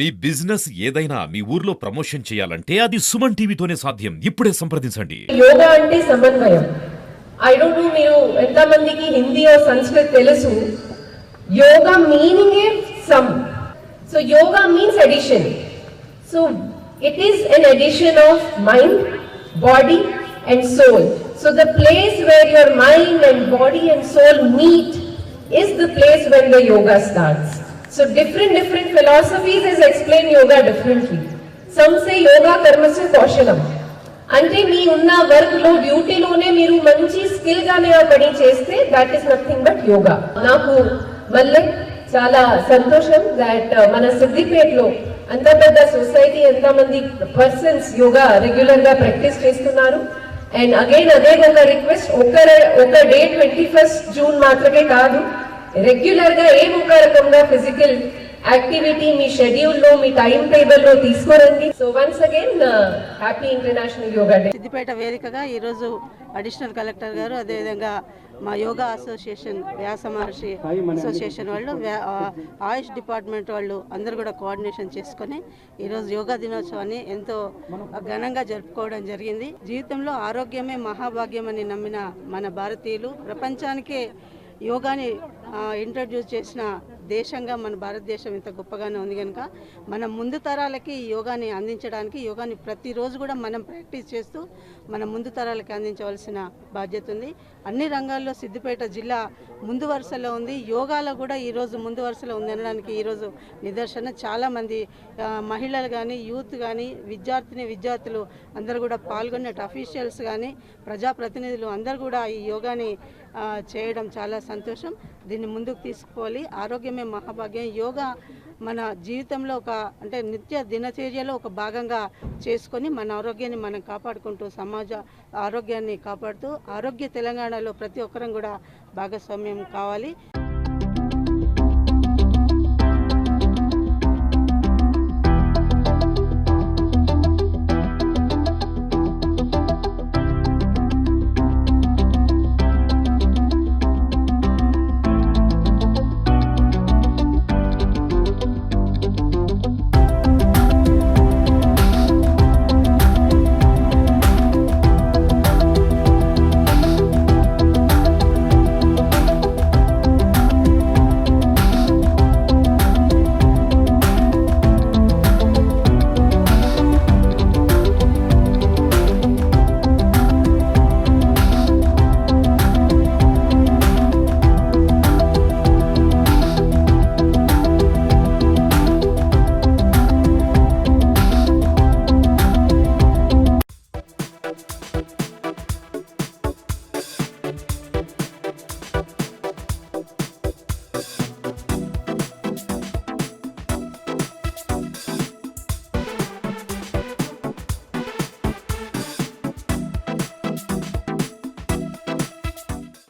మీ business ఏదైనా మీ ఊర్లో promotion చేయాలంటే అది సుమన్ టీవీతోనే సాధ్యం. ఇప్పుడే సంప్రదించండి. యోగా అంటే సమన్వయం. ఐ డోంట్ నో మీరు ఎంతమందికి హిందీ ఆర్ సంస్కృత్ తెలుసు. Yoga meaning a sum so yoga means addition so it is an addition of mind body and soul so the place where your mind and body and soul meet is the place when the yoga starts So different different philosophies is explain yoga differently. Some say yoga karmasya kaushalam. అంటే మీ ఉన్న వర్క్లో డ్యూటీలోనే మీరు మంచి skill గానే ఆ పని చేస్తే that is nothing but yoga నాకు మళ్ళీ చాలా సంతోషం దాట్ మన సిద్దిపేటలో అంత పెద్ద సొసైటీ ఎంత మంది పర్సన్స్ యోగా రెగ్యులర్గా ప్రాక్టీస్ చేస్తున్నారు అండ్ అగైన్ అదే విధంగా రిక్వెస్ట్ ఒక ఒక డే ట్వంటీ ఫస్ట్ జూన్ మాత్రమే కాదు రెగ్యులర్గా ఏం ఒక రకంగా ఫిజికల్ యాక్టివిటీ మీ షెడ్యూల్లో మీ టైం టేబుల్లో తీసుకోరండి. So once again happy international yoga day. Siddipet వేదికగా ఈరోజు అడిషనల్ కలెక్టర్ గారు అదేవిధంగా మా yoga association Vyasa Maharshi association వాళ్ళు ఆయుష్ డిపార్ట్మెంట్ వాళ్ళు అందరూ కూడా కోఆర్డినేషన్ చేసుకొని ఈరోజు యోగా దినోత్సవాన్ని ఎంతో ఘనంగా జరుపుకోవడం జరిగింది. జీవితంలో ఆరోగ్యమే మహాభాగ్యం అని నమ్మిన మన భారతీయులు ప్రపంచానికే యోగాని ఇంట్రడ్యూస్ చేసిన దేశంగా మన భారతదేశం ఇంత గొప్పగానే ఉంది కనుక మన ముందు తరాలకి ఈ యోగాని అందించడానికి యోగాని ప్రతిరోజు కూడా మనం ప్రాక్టీస్ చేస్తూ మన ముందు తరాలకి అందించవలసిన బాధ్యత ఉంది. అన్ని రంగాల్లో సిద్దిపేట జిల్లా ముందు వరుసలో ఉంది. యోగాలో కూడా ఈరోజు ముందు వరుసలో ఉంది అనడానికి ఈరోజు నిదర్శన. చాలామంది మహిళలు కానీ యూత్ కానీ విద్యార్థిని విద్యార్థులు అందరూ కూడా పాల్గొన్నట్టు అఫీషియల్స్ కానీ ప్రజాప్రతినిధులు అందరూ కూడా ఈ యోగాని చేయడం చాలా సంతోషం. దీన్ని ముందుకు తీసుకోవాలి ఆరోగ్యమే మహాభాగ్యం. యోగా మన జీవితంలో ఒక అంటే నిత్య దినచర్యలో ఒక భాగంగా చేసుకొని మన ఆరోగ్యాన్ని మనం కాపాడుకుంటూ సమాజ ఆరోగ్యాన్ని కాపాడుతూ ఆరోగ్య తెలంగాణలో ప్రతి ఒక్కరం కూడా భాగస్వామ్యం కావాలి.